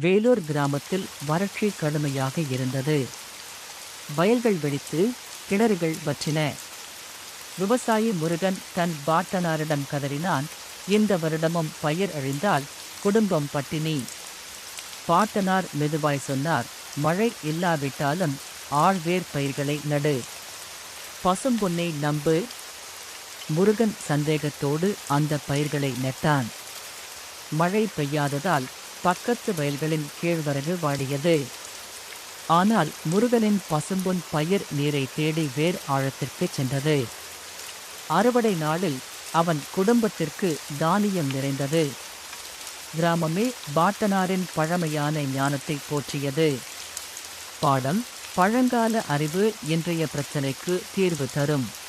வேலூர் கிராமத்தில் வறட்சி கடுமையாக இருந்தது. வயல்கள் வெடித்து கிணறுகள் வற்றின. விவசாயி முருகன் தன் பாட்டனாரிடம் கதறினான். இந்த வருடமும் பயிர் அழிந்தால் குடும்பம் பட்டினி. பாட்டனார் மெதுவாய் சொன்னார் மழை இல்லாவிட்டாலும் ஆழ்வேர் பயிர்களை நடு. பசும்பொன்னை நம்பு. முருகன் சந்தேகத்தோடு அந்த பயிர்களை நட்டான். மழை பெய்யாததால் பக்கத்து வயல்களின் கீழ்வரவு வாடியது. ஆனால் முருகனின் பசும்பொன் பயிர் நீரை தேடி வேர் ஆழத்திற்கு சென்றது. அறுவடை நாளில் அவன் குடும்பத்திற்கு தானியம் நிறைந்தது. கிராமமே பாட்டனாரின் பழமையான ஞானத்தை போற்றியது. பாடம் பழங்கால அறிவு இன்றைய பிரச்சனைக்கு தீர்வு தரும்.